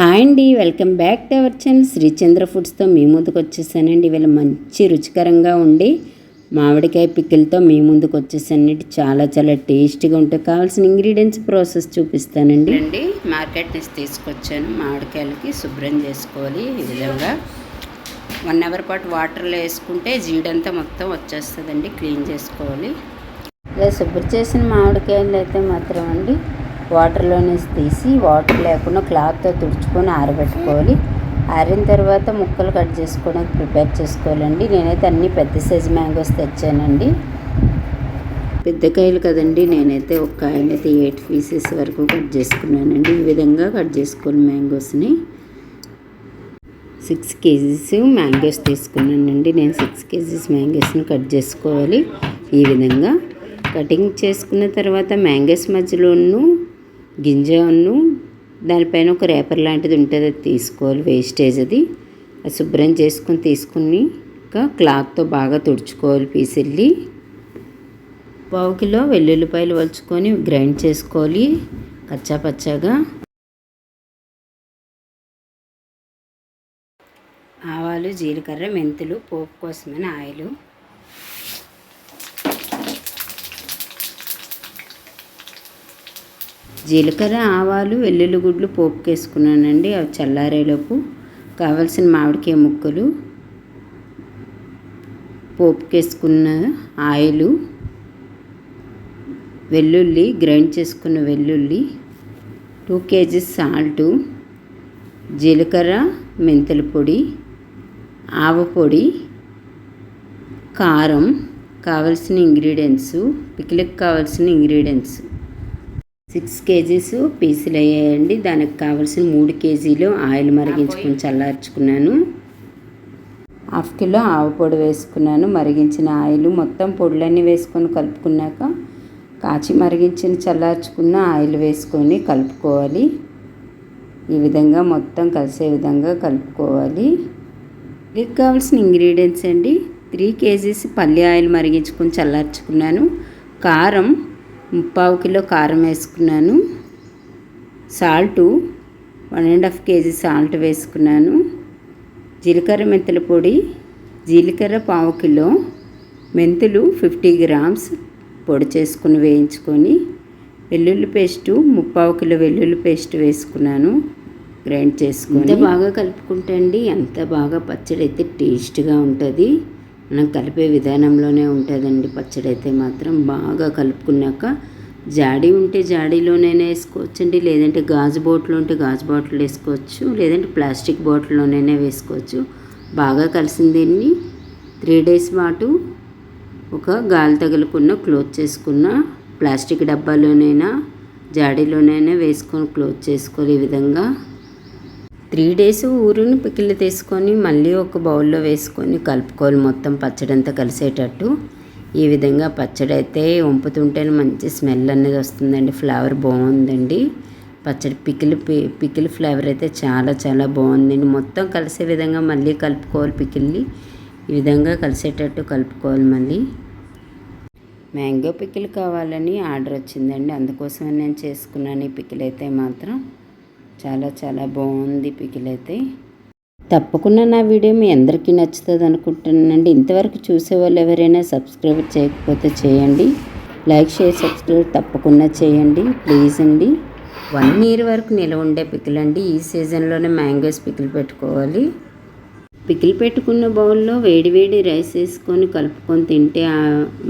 Hi అండి welcome back to our channel. Srichandra ఫుడ్స్తో మీ ముందుకు వచ్చేసానండి. వీళ్ళ మంచి రుచికరంగా ఉండి మామిడికాయ పిక్కిలతో మీ ముందుకు వచ్చేసానండి. చాలా చాలా టేస్టీగా ఉంటాయి. కావాల్సిన ఇంగ్రీడియంట్స్ ప్రాసెస్ చూపిస్తానండి. అండి మార్కెట్ నుంచి తీసుకొచ్చాను. మామిడికాయలకి శుభ్రం చేసుకోవాలి ఈ విధంగా. వన్ అవర్ పాటు వాటర్లో వేసుకుంటే జీడంతా మొత్తం వచ్చేస్తుందండి. క్లీన్ చేసుకోవాలి. ఇలా శుభ్రం చేసిన మామిడికాయలు అయితే మాత్రం అండి వాటర్లోనే తీసి వాటర్ లేకుండా క్లాత్తో తుడుచుకొని ఆరబెట్టుకోవాలి. ఆరిన తర్వాత ముక్కలు కట్ చేసుకోవడానికి ప్రిపేర్ చేసుకోవాలండి. నేనైతే అన్ని పెద్ద సైజు మ్యాంగోస్ తెచ్చానండి. పెద్ద కాయలు కదండి నేనైతే ఒక కాయనైతే ఎయిట్ పీసెస్ వరకు కట్ చేసుకున్నానండి. ఈ విధంగా కట్ చేసుకోవాలి మ్యాంగోస్ని సిక్స్ కేజీస్ మ్యాంగోస్ తీసుకున్నానండి. నేను సిక్స్ కేజీస్ మ్యాంగోస్ని కట్ చేసుకోవాలి. ఈ విధంగా కటింగ్ చేసుకున్న తర్వాత మ్యాంగోస్ మధ్యలోనూ గింజను దానిపైన ఒక రేపర్ లాంటిది ఉంటుంది అది తీసుకోవాలి వేస్టేజ్ అది. అది శుభ్రం చేసుకొని తీసుకుని ఇంకా క్లాత్తో బాగా తుడుచుకోవాలి పీసిల్లి. పావు కిలో వెల్లుల్లిపాయలు వలుచుకొని గ్రైండ్ చేసుకోవాలి కచ్చా పచ్చాగా. ఆవాలు జీలకర్ర మెంతులు పోపు కోసమని ఆయిలు. జీలకర్ర ఆవాలు వెల్లుల్లి గుడ్లు పోపుకేసుకున్నానండి అవి చల్లారేలోపు. కావలసిన మామిడికాయ ముక్కలు పోపుకేసుకున్న ఆయిలు వెల్లుల్లి గ్రైండ్ చేసుకున్న వెల్లుల్లి టూ కేజీస్ సాల్టు జీలకర్ర మెంతుల పొడి ఆవ పొడి కారం కావలసిన ఇంగ్రీడియంట్స్ పికిలకు కావాల్సిన ఇంగ్రీడియంట్స్. సిక్స్ కేజీస్ పీసులు అయ్యాయండి దానికి కావాల్సిన మూడు కేజీలు ఆయిల్ మరిగించుకొని చల్లార్చుకున్నాను. హాఫ్ కిలో ఆవు పొడి వేసుకున్నాను. మరిగించిన ఆయిల్ మొత్తం పొడులన్నీ వేసుకొని కలుపుకున్నాక కాచి మరిగించిన చల్లార్చుకున్న ఆయిల్ వేసుకొని కలుపుకోవాలి. ఈ విధంగా మొత్తం కలిసే విధంగా కలుపుకోవాలి. దీనికి కావాల్సిన ఇంగ్రీడియంట్స్ అండి. త్రీ కేజీస్ పల్లి ఆయిల్ మరిగించుకొని చల్లార్చుకున్నాను. కారం ముప్పావు కిలో కారం వేసుకున్నాను. Salt one and half KG salt వేసుకున్నాను. జీలకర్ర మెంతుల పొడి జీలకర్ర పావు కిలో మెంతులు ఫిఫ్టీ గ్రామ్స్ పొడి చేసుకుని వేయించుకొని వెల్లుల్లి పేస్టు ముప్పావు కిలో వెల్లుల్లి పేస్ట్ వేసుకున్నాను. గ్రైండ్ చేసుకుని ఎంత బాగా కలుపుకుంటే అండి ఎంత బాగా పచ్చడి అయితే టేస్ట్గా ఉంటుంది. మనం కలిపే విధానంలోనే ఉంటుందండి పచ్చడి అయితే మాత్రం. బాగా కలుపుకున్నాక జాడీ ఉంటే జాడీలోనైనా వేసుకోవచ్చండి. లేదంటే గాజు బాటిల్ ఉంటే గాజు బాటిల్ వేసుకోవచ్చు. లేదంటే ప్లాస్టిక్ బాటిల్లోనైనా వేసుకోవచ్చు. బాగా కలిసిన దీన్ని త్రీ డేస్ పాటు ఒక గాలి తగులుకున్న క్లోజ్ చేసుకున్న ప్లాస్టిక్ డబ్బాలోనైనా జాడీలోనైనా వేసుకొని క్లోజ్ చేసుకోవాలి ఈ విధంగా త్రీ డేస్ ఊరుని పికిల్ తీసుకొని మళ్ళీ ఒక బౌల్లో వేసుకొని కలుపుకోవాలి మొత్తం పచ్చడి అంతా కలిసేటట్టు. ఈ విధంగా పచ్చడి అయితే వంపుతుంటేనే మంచి స్మెల్ అనేది వస్తుందండి ఫ్లేవర్ బాగుందండి. పచ్చడి పికిల్ పికిల్ ఫ్లేవర్ అయితే చాలా చాలా బాగుందండి. మొత్తం కలిసే విధంగా మళ్ళీ కలుపుకోవాలి పికిల్ని. ఈ విధంగా కలిసేటట్టు కలుపుకోవాలి మళ్ళీ. మ్యాంగో పికిల్ కావాలని ఆర్డర్ వచ్చిందండి అందుకోసమే నేను చేసుకున్నాను ఈ పికిల్ అయితే మాత్రం. చాలా చాలా బాగుంది పికిల్ అయితే తప్పకుండా నా వీడియో మీ అందరికీ నచ్చుతుంది అనుకుంటున్నానండి. ఇంతవరకు చూసే వాళ్ళు ఎవరైనా సబ్స్క్రైబ్ చేయకపోతే చేయండి. లైక్ షేర్ సబ్స్క్రైబ్ తప్పకుండా చేయండి. ప్లీజ్ అండి. వన్ ఇయర్ వరకు నిలవ ఉండే పికిల్ అండి ఈ సీజన్లోనే మ్యాంగోస్ పికిల్ పెట్టుకోవాలి. పికిల్ పెట్టుకున్న బౌల్లో వేడి వేడి రైస్ వేసుకొని కలుపుకొని తింటే ఆ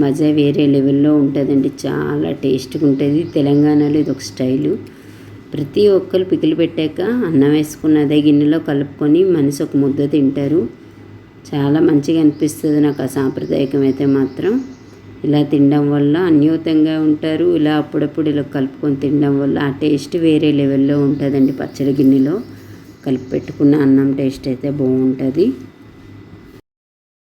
మజా వేరే లెవెల్లో ఉంటుందండి. చాలా టేస్ట్గా ఉంటుంది. తెలంగాణలో ఇది ఒక స్టైలు. ప్రతి ఒక్కరు పికిలి పెట్టాక అన్నం వేసుకున్న అదే గిన్నెలో కలుపుకొని మనిషి ఒక ముద్ద తింటారు. చాలా మంచిగా అనిపిస్తుంది నాకు ఆ సాంప్రదాయకం అయితే మాత్రం. ఇలా తినడం వల్ల అన్యూతంగా ఉంటారు. ఇలా అప్పుడప్పుడు ఇలా కలుపుకొని తినడం వల్ల ఆ టేస్ట్ వేరే లెవెల్లో ఉంటుందండి పచ్చడి గిన్నెలో. కలిపి పెట్టుకున్న అన్నం టేస్ట్ అయితే బాగుంటుంది.